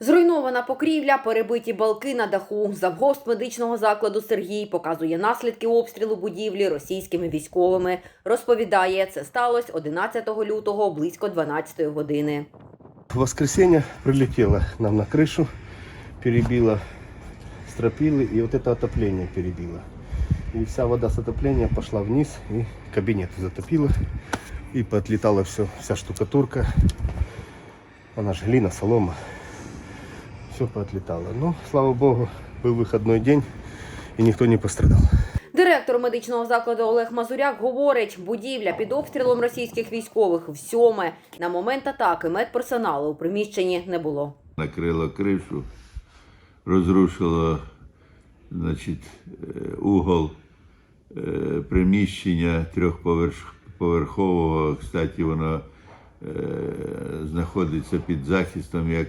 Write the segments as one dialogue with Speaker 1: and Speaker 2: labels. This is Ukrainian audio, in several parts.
Speaker 1: Зруйнована покрівля, перебиті балки на даху. Завгост медичного закладу Сергій показує наслідки обстрілу будівлі російськими військовими. Розповідає, це сталося 11 лютого близько 12 години.
Speaker 2: В воскресенье прилетело нам на крышу, перебило стропилы и вот это отопление перебило. И вся вода с отопления пошла вниз и кабинет затопило. И поотлетала все, вся штукатурка. Она же глина, солома. Все поотлетало. Ну, слава богу, был выходной день и никто не пострадал.
Speaker 1: Директор медичного закладу Олег Мазуряк говорить, будівля під обстрілом російських військових в сьоме. На момент атаки медперсоналу у приміщенні не було.
Speaker 3: накрило кришу, розрушило значить, е, угол е, приміщення трьохповерхового. Кстати, воно е, знаходиться під захистом як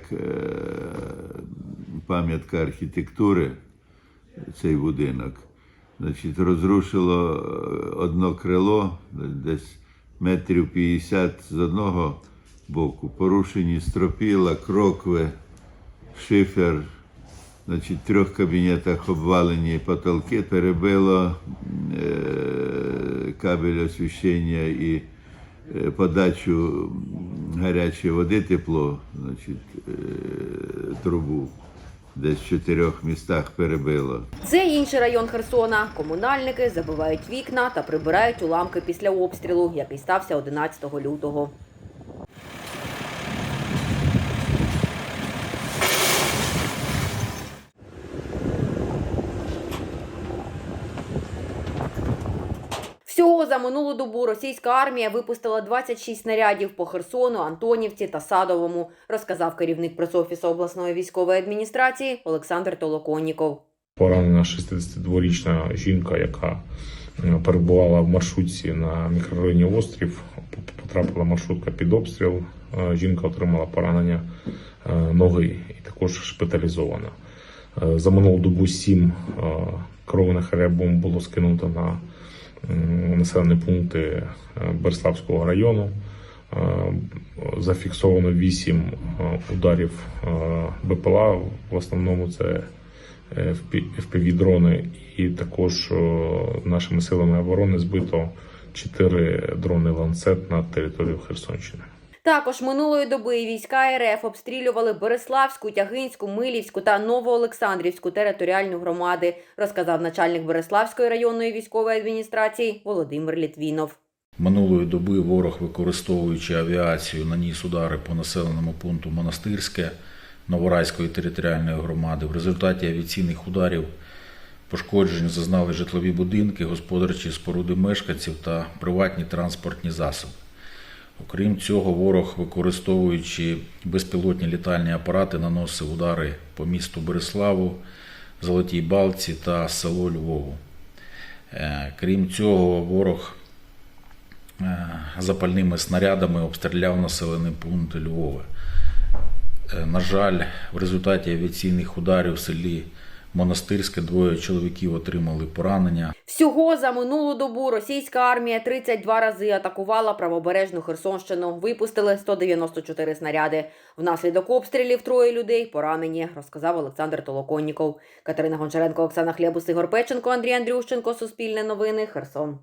Speaker 3: пам'ятка архітектури, цей будинок. Значить, розрушило е, одно крило, десь метрів 50 з одного боку, порушені стропіла, крокви, шифер, значить, в трьох кабінетах обвалені потолки, перебило е, кабель освіщення і е, подачу гарячої води, тепло, значить, е, трубу. Десь в чотирьох містах перебило.
Speaker 1: Це інший район Херсона. Комунальники забивають вікна та прибирають уламки після обстрілу, який стався 11 лютого. За минулу добу російська армія випустила 26 снарядів по Херсону, Антонівці та Садовому, розказав керівник пресофісу обласної військової адміністрації Олександр Толоконніков.
Speaker 4: Поранена 62-річна жінка, яка е, перебувала в маршрутці на мікрорайоні Острів. Потрапила маршрутка під обстріл. Е, Жінка отримала поранення е, ноги і також шпиталізована. За минулу добу сім керованих авіабомб було скинуто на населені пункти е, Берславського району. Е, Зафіксовано вісім е, ударів БПЛА. В основному це е, FPV-дрони, і також нашими силами оборони збито 4 дрони ланцет на територію Херсонщини.
Speaker 1: Також минулої доби війська РФ обстрілювали Береславську, Тягинську, Милівську та Новоолександрівську територіальну громади, розказав начальник Береславської районної військової адміністрації Володимир Літвінов.
Speaker 5: Минулої доби ворог, використовуючи авіацію, наніс удари по населеному пункту Монастирське Новорайської територіальної громади. В результаті авіаційних ударів пошкоджень зазнали житлові будинки, господарчі споруди мешканців та приватні транспортні засоби. Окрім цього, ворог, використовуючи безпілотні літальні апарати, наносив удари по місту Береславу, Золотій Балці та село Львову. Е, Крім цього, ворог е, запальними снарядами обстріляв населений пункт Львова. Е, На жаль, в результаті авіаційних ударів в селі Монастирське двоє чоловіків отримали поранення.
Speaker 1: Всього за минулу добу російська армія 32 рази атакувала правобережну Херсонщину. Випустили 194 снаряди. Внаслідок обстрілів троє людей поранені, розказав Олександр Толоконніков. Катерина Гончаренко, Оксана Хлєбус, Ігор Печенко, Андрій Андрющенко. Суспільне новини. Херсон.